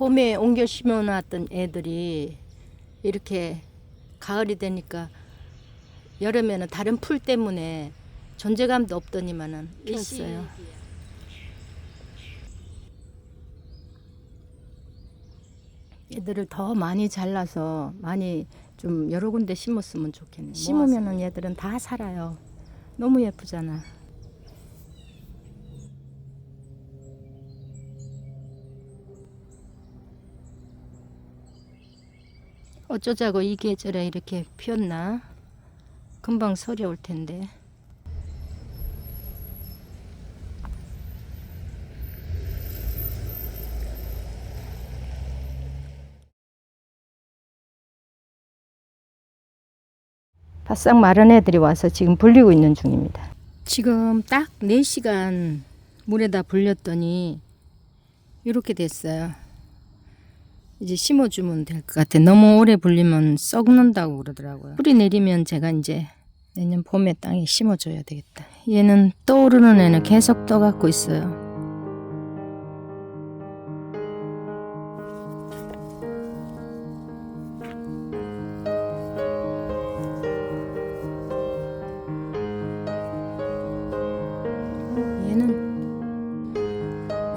봄에 옮겨 심어놨던 애들이 이렇게 가을이 되니까 여름에는 다른 풀 때문에 존재감도 없더니만은 피었어요. 얘들을 더 많이 잘라서 많이 좀 여러 군데 심었으면 좋겠네. 심으면은 얘들은 다 살아요. 너무 예쁘잖아. 어쩌자고 이 계절에 이렇게 피었나? 금방 설이 올 텐데. 바싹 마른 애들이 와서 지금 불리고 있는 중입니다. 지금 딱 4시간 물에다 불렸더니 이렇게 됐어요. 이제 심어주면 될 것 같아. 너무 오래 불리면 썩는다고 그러더라고요. 뿌리 내리면 제가 이제 내년 봄에 땅에 심어줘야 되겠다. 얘는 떠오르는 애는 계속 떠갖고 있어요.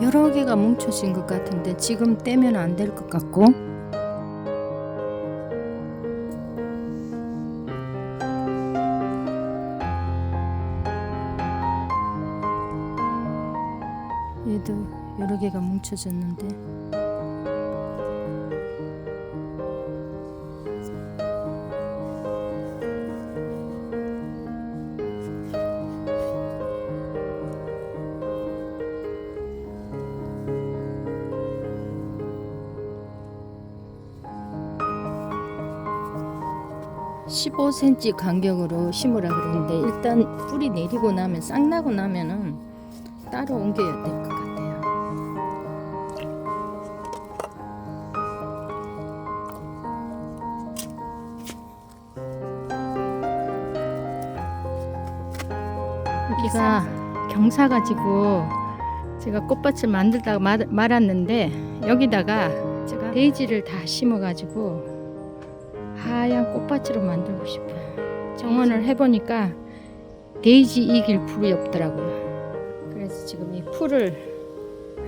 여러 개가 뭉쳐진 것 같은데 지금 떼면 안 될 것 같고. 얘도 여러 개가 뭉쳐졌는데 십오 c m 간격으로 심으라 그랬는데 일단 뿌리 내리고 나면 싹 나고 나면은 따로 옮겨야 될 것 같아요. 여기가 경사 가지고 제가 꽃밭을 만들다가 말, 말았는데 여기다가 제가 데이지를 다 심어 가지고 하얀 꽃밭으로 만들고 싶어요. 정원을 해보니까 데이지 이길 풀이 없더라고요. 그래서 지금 이 풀을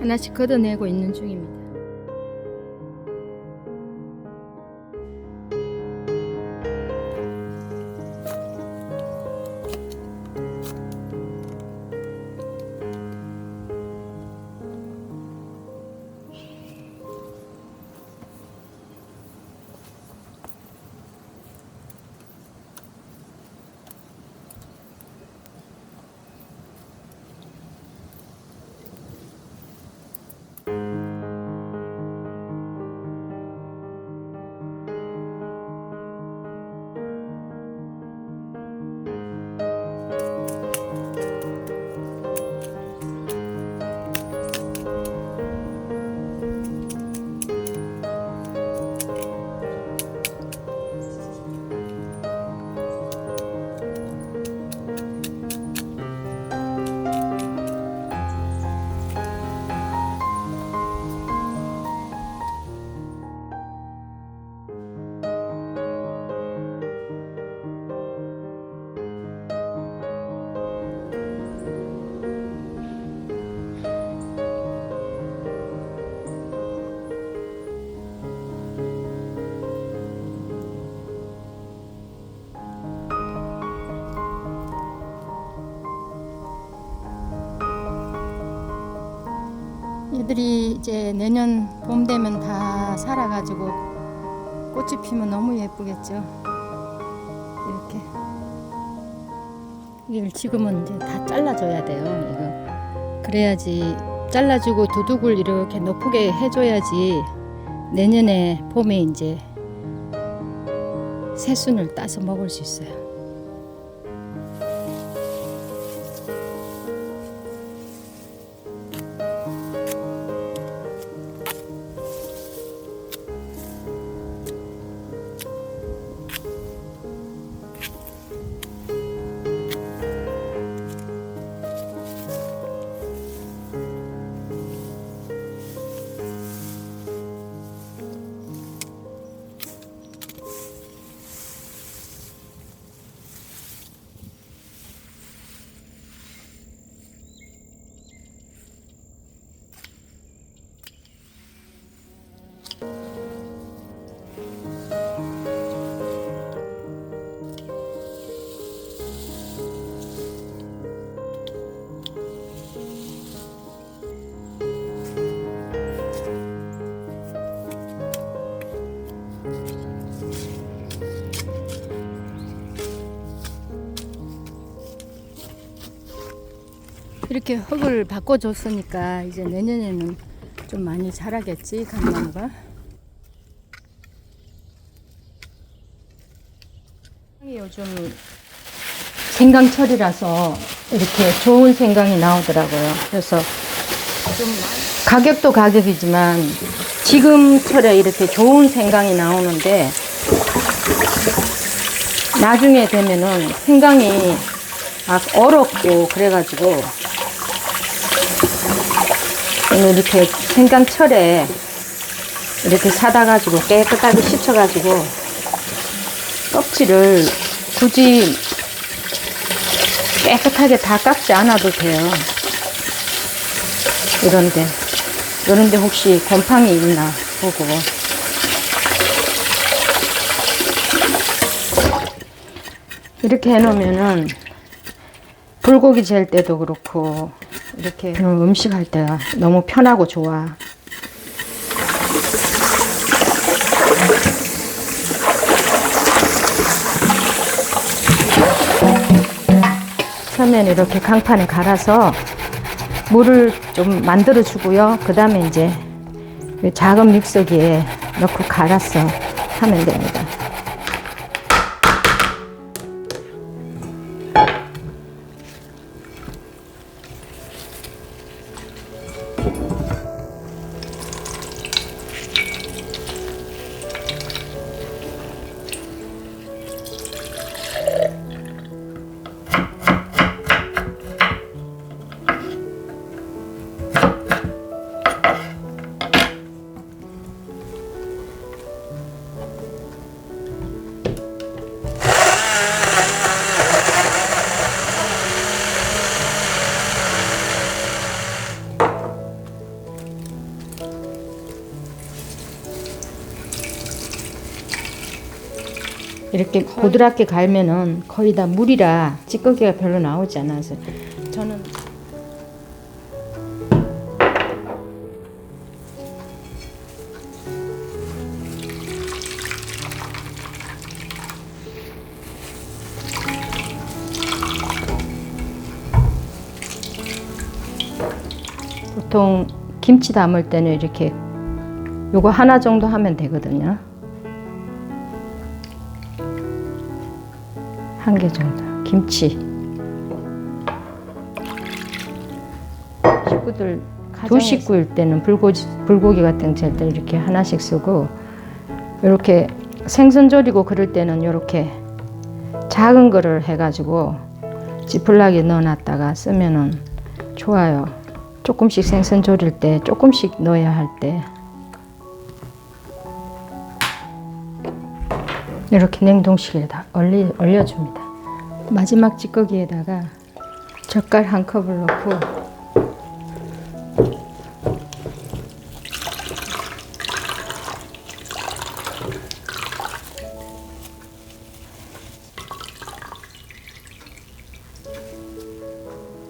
하나씩 걷어내고 있는 중입니다. 얘들이 이제 내년 봄 되면 다 살아가지고 꽃이 피면 너무 예쁘겠죠. 이렇게. 이걸 지금은 이제 다 잘라줘야 돼요. 이거. 그래야지 잘라주고 두둑을 이렇게 높게 해줘야지 내년에 봄에 이제 새순을 따서 먹을 수 있어요. 이렇게 흙을 바꿔줬으니까 이제 내년에는 좀 많이 자라겠지 감나무가 요즘 생강철이라서 이렇게 좋은 생강이 나오더라고요. 그래서 좀 가격도 가격이지만 지금 철에 이렇게 좋은 생강이 나오는데 나중에 되면은 생강이 막 얼었고 그래가지고 오늘 이렇게 생강철에 이렇게 사다 가지고 깨끗하게 씻어가지고 껍질을 굳이 깨끗하게 다 깎지 않아도 돼요. 이런데 이런데 혹시 곰팡이 있나 보고 이렇게 해놓으면은 불고기 젤 때도 그렇고 이렇게 음식 할 때가 너무 편하고 좋아. 처음에는 이렇게 강판에 갈아서 물을 좀 만들어 주고요. 그 다음에 이제 이 작은 믹서기에 넣고 갈아서 하면 됩니다. 이렇게 고드랍게 갈면은 거의 다 물이라 찌꺼기가 별로 나오지 않아서 저는 보통 김치 담을 때는 이렇게 요거 하나 정도 하면 되거든요. 한 개 정도. 김치. 식구들 두 식구일 때는 불고기, 불고기 같은 거잘때 이렇게 하나씩 쓰고 이렇게 생선 조리고 그럴 때는 이렇게 작은 거를 해가지고 지플락에 넣어놨다가 쓰면은 좋아요. 조금씩 생선 조릴 때 조금씩 넣어야 할 때 이렇게 냉동실에다 얼리, 얼려줍니다. 마지막 찌꺼기에다가 젓갈 한 컵을 넣고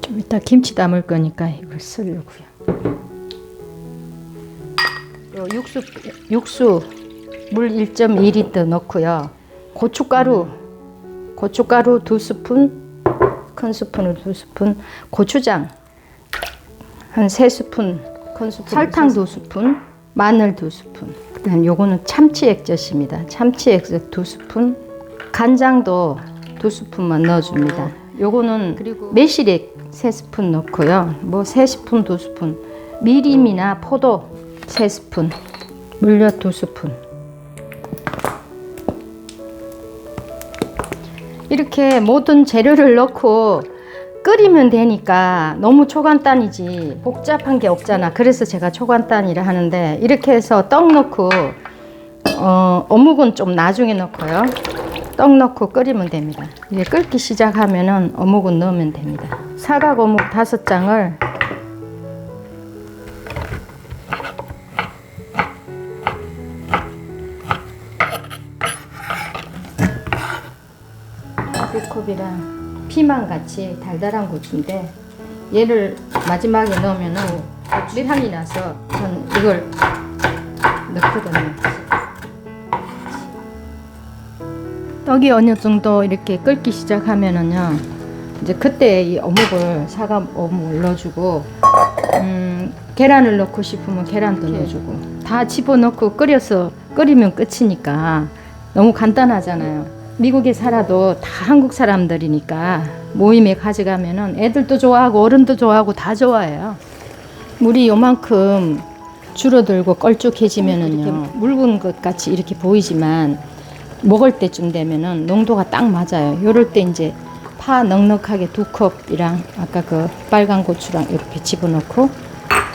좀 이따 김치 담을 거니까 이걸 쓰려고요. 요 육수 육수 물 1.2리터 넣고요. 고춧가루 고춧가루 두 스푼 큰 스푼을 두 스푼 고추장 한 세 스푼 큰 스푼 설탕 두 스푼 마늘 두 스푼 그다음 요거는 참치 액젓입니다. 참치 액젓 두 스푼 간장도 두 스푼만 넣어줍니다. 요거는 매실액 세 스푼 넣고요. 뭐 세 스푼 두 스푼 미림이나 포도 세 스푼 물엿 두 스푼 이렇게 모든 재료를 넣고 끓이면 되니까 너무 초간단이지 복잡한 게 없잖아. 그래서 제가 초간단이라 하는데 이렇게 해서 떡 넣고 어, 어묵은 좀 나중에 넣고요. 떡 넣고 끓이면 됩니다. 이게 끓기 시작하면은 어묵은 넣으면 됩니다. 사각 어묵 다섯 장을 피망 같이 달달한 고추인데 얘를 마지막에 넣으면은 향이 나서 전 이걸 넣거든요. 떡이 어느 정도 이렇게 끓기 시작하면은요 이제 그때 이 어묵을 사과 어묵을 넣어주고 음, 계란을 넣고 싶으면 계란도 넣어주고 다 집어넣고 끓여서 끓이면 끝이니까 너무 간단하잖아요. 미국에 살아도 다 한국 사람들이니까 모임에 가져가면은 애들도 좋아하고 어른도 좋아하고 다 좋아해요. 물이 요만큼 줄어들고 걸쭉해지면은요 묽은 것 같이 이렇게 보이지만 먹을 때쯤 되면은 농도가 딱 맞아요. 요럴 때 이제 파 넉넉하게 두 컵이랑 아까 그 빨간 고추랑 이렇게 집어넣고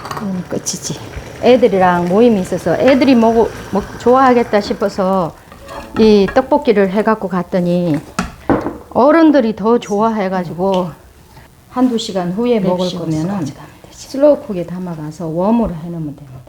그럼 끝이지. 애들이랑 모임이 있어서 애들이 먹어 먹 좋아하겠다 싶어서 이 떡볶이를 해갖고 갔더니 어른들이 더 좋아해가지고 한두 시간 후에 먹을 거면은 슬로우 쿡에 담아가서 웜으로 해놓으면 됩니다.